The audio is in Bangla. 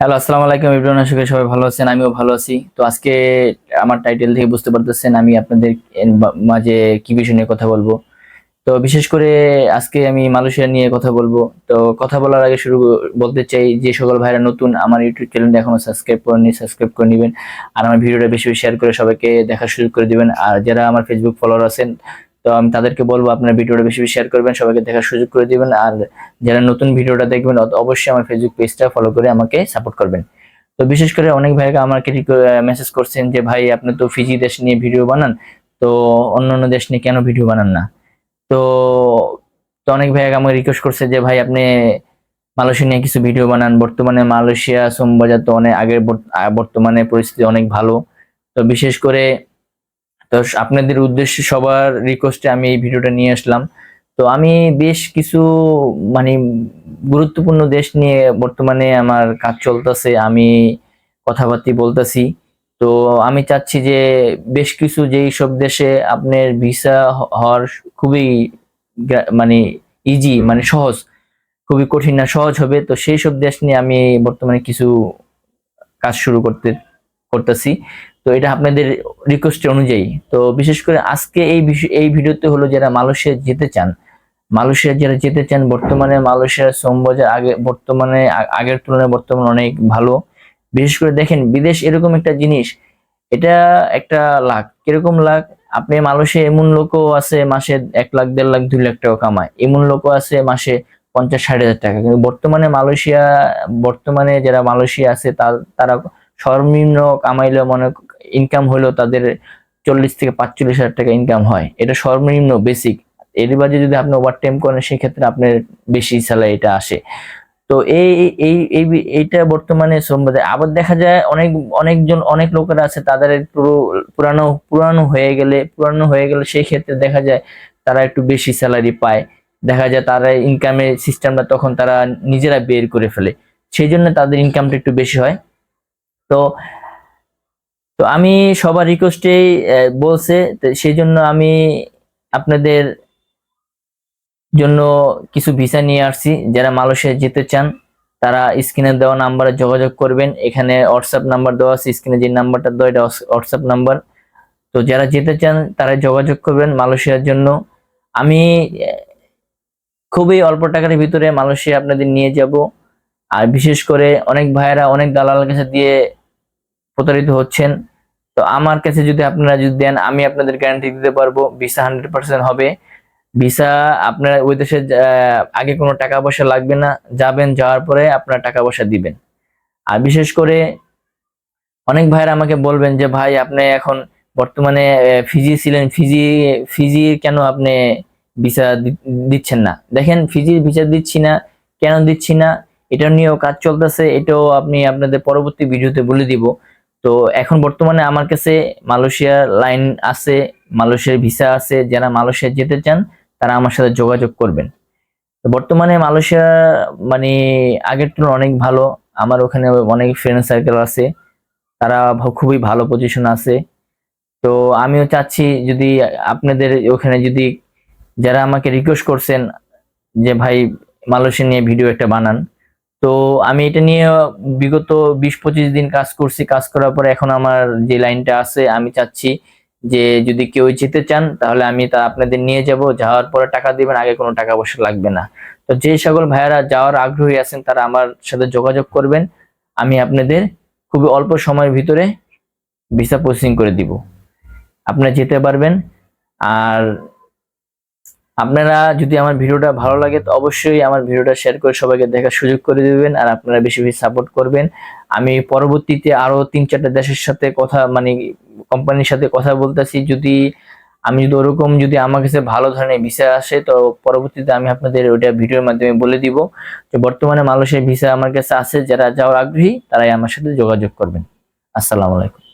হ্যালো আসসালামু আলাইকুম ইব্রাহিম আশা সবাই ভালো আছেন, আমিও ভালো আছি। তো আজকে আমার টাইটেল থেকে বুঝতে পারতেছেন, আমি আপনাদের মাঝে কি বিষয় নিয়ে কথা বলব। তো বিশেষ করে আজকে আমি মালয়েশিয়া নিয়ে কথা বলব। তো কথা বলার আগে শুরু বলতে চাই, যে সকল ভাইরা নতুন, আমার ইউটিউব চ্যানেলটা এখনও সাবস্ক্রাইব করেনি সাবস্ক্রাইব করে নেবেন। আর আমার ভিডিওটা বেশি বেশি শেয়ার করে সবাইকে দেখার সুযোগ করে দিবেন। আর যারা আমার ফেসবুক ফলোয়ার আছেন তো আমি তাদেরকে বলব, আপনার ভিডিওটা বেশি বেশি শেয়ার করবেন, সবাইকে দেখার সুযোগ করে দিবেন। আর যারা নতুন ভিডিওটা দেখবেন অবশ্যই আমার ফেসবুক পেজটা ফলো করে আমাকে সাপোর্ট করবেন। তো বিশেষ করে অনেক ভাইরা আমাকে মেসেজ করছেন যে, ভাই, আপনি তো ফিজি দেশ নিয়ে ভিডিও বানান, তো অন্য অন্য দেশ নিয়ে কেন ভিডিও বানান না? তো তো অনেক ভাইয়া আমাকে রিকোয়েস্ট করছে যে, ভাই, আপনি মালয়েশিয়া নিয়ে কিছু ভিডিও বানান। বর্তমানে মালয়েশিয়া, সোমবাজার তো অনেক আগের, বর্ত- বর্তমানে পরিস্থিতি অনেক ভালো। তো বিশেষ করে তো আপনাদের উদ্দেশ্যে সবার রিকোয়েস্টে আমি এই ভিডিওটা নিয়ে আসলাম। তো আমি বেশ কিছু মানে গুরুত্বপূর্ণ দেশ নিয়ে বর্তমানে আমার কাজ চলতেছে, আমি কথাবার্তি বলতেছি। তো আমি চাচ্ছি যে বেশ কিছু যেই সব দেশে আপনার ভিসা হওয়ার খুবই মানে ইজি মানে সহজ, খুবই কঠিন না, সহজ হবে। তো সেই সব দেশ নিয়ে আমি বর্তমানে কিছু কাজ শুরু করতে করতেছি। তো এটা আপনাদের রিকোয়েস্ট অনুযায়ী। তো বিশেষ করে আজকে এই এই ভিডিওতে হলো যারা মালয়েশিয়া যেতে চান, মালয়েশিয়া যারা যেতে চান, বর্তমানে মালয়েশিয়ার শ্রমবাজার আগে, বর্তমানে আগের তুলনায় বর্তমানে অনেক ভালো। বিশেষ করে দেখেন, বিদেশ এরকম একটা জিনিস, এটা একটা লাখ। কীরকম লাখ? আপনি মালয়েশিয়া এমন লোকও আছে, মাসে এক লাখ, দেড় লাখ, দুই লাখ টাকা কামায়। এমন লোকও আছে, মাসে পঞ্চাশ, ষাট হাজার টাকা। কিন্তু বর্তমানে মালয়েশিয়া, বর্তমানে যারা মালয়েশিয়া আছে, তারা সর্বনিম্ন কামাইলে মনে ইনকাম হলো তাদের চল্লিশ থেকে পাঁচচল্লিশ হাজার টাকা ইনকাম হয়। এটা সর্বনিম্ন বেসিক এর বাজে যদি আপনি ওভার টাইম করেন, সেক্ষেত্রে আপনার বেশি স্যালারি এটা আসে। তো এই এই এই, এইটা বর্তমানে শ্রম আবার দেখা যায় অনেক, অনেকজন, অনেক লোকেরা আছে, তাদের একটু পুরানো পুরানো হয়ে গেলে, পুরানো হয়ে গেলে সেই ক্ষেত্রে দেখা যায় তারা একটু বেশি স্যালারি পায়। দেখা যায় তারা ইনকামের সিস্টেমটা তখন তারা নিজেরা বের করে ফেলে। সেই জন্য তাদের ইনকামটা একটু বেশি হয়। তো তো আমি সবার রিকোয়েস্টেই বলছে সেই জন্য আমি আপনাদের জন্য কিছু ভিসা নিয়ে আসছি। যারা মালয়েশিয়া যেতে চান, তারা স্ক্রিনে দেওয়া নাম্বারে যোগাযোগ করবেন। এখানে হোয়াটসঅ্যাপ নাম্বার দেওয়া আছে, স্ক্রিনে যে নাম্বারটা দেওয়া, এটা হোয়াটসঅ্যাপ নাম্বার। তো যারা যেতে চান, তারা যোগাযোগ করবেন মালয়েশিয়ার জন্য। আমি খুবই অল্প টাকার ভিতরে মালয়েশিয়া আপনাদের নিয়ে যাব। আর বিশেষ করে অনেক ভাইয়েরা অনেক দালাল কাছে দিয়ে প্রতারিত হচ্ছেন। তো আমার কাছে যদি আপনারা যদি দেন, আমি আপনাদের গ্যারান্টি দিতে পারব ভিসা হান্ড্রেড পার্সেন্ট হবে। ভিসা আপনারা ওই দেশে আগে কোনো টাকা পয়সা লাগবে না। যাবেন, যাওয়ার পরে আপনারা টাকা পয়সা দিবেন। আর বিশেষ করে অনেক ভাইয়েরা আমাকে বলবেন যে, ভাই, আপনি এখন বর্তমানে ফিজি ছিলেন, ফিজি ফিজি কেন আপনি ভিসা দিচ্ছেন না? দেখেন ফিজির ভিসা দিচ্ছি না, কেন দিচ্ছি না? এটা নিয়েও কাজ চলতেছে। এটাও আপনি আপনাদের পরবর্তী ভিডিওতে বলে দিব। তো এখন বর্তমানে আমার কাছে মালয়েশিয়ার লাইন আছে, মালয়েশিয়ার ভিসা আছে, যারা মালয়েশিয়া যেতে চান, তারা আমার সাথে যোগাযোগ করবেন। তো বর্তমানে মালয়েশিয়া মানে আগের তুলনায় অনেক ভালো, আমার ওখানে অনেক ফ্রেন্ড সার্কেল আছে, তারা খুবই ভালো পজিশন আছে। তো আমিও চাচ্ছি যদি আপনাদের ওখানে যদি যারা আমাকে রিকোয়েস্ট করছেন যে ভাই মালয়েশিয়া নিয়ে ভিডিও একটা বানান তো আমি এটা নিয়ে বিগত বিশ পঁচিশ দিন কাজ করছি। কাজ করার পর এখন আমার যে লাইনটা আছে, আমি চাচ্ছি যে যদি কেউ যেতে চান, তাহলে আমি তা আপনাদের নিয়ে যাব। যাওয়ার পরে টাকা দিবেন, আগে কোনো টাকা পয়সা লাগবে না। তো যে সকল ভাইয়ারা যাওয়ার আগ্রহী আছেন, তারা আমার সাথে যোগাযোগ করবেন। আমি আপনাদের খুবই অল্প সময়ের ভিতরে ভিসা প্রসেসিং করে দিব। আপনারা যেতে পারবেন। আর আপনারা যদি আমার ভিডিওটা ভালো লাগে, তো অবশ্যই আমার ভিডিওটা শেয়ার করে সবাইকে দেখার সুযোগ করে দেবেন আর আপনারা বেশি বেশি সাপোর্ট করবেন। আমি পরবর্তীতে আরও তিন চারটা দেশের সাথে কথা মানে কোম্পানির সাথে কথা বলতেছি। যদি আমি যদি ওরকম যদি আমার কাছে ভালো ধরনের ভিসা আসে, তো পরবর্তীতে আমি আপনাদের ওইটা ভিডিওর মাধ্যমে বলে দিব যে বর্তমানে মালয়েশিয়ার ভিসা আমার কাছে আছে, যারা যাওয়ার আগ্রহী তারাই আমার সাথে যোগাযোগ করবেন। আসসালামু আলাইকুম।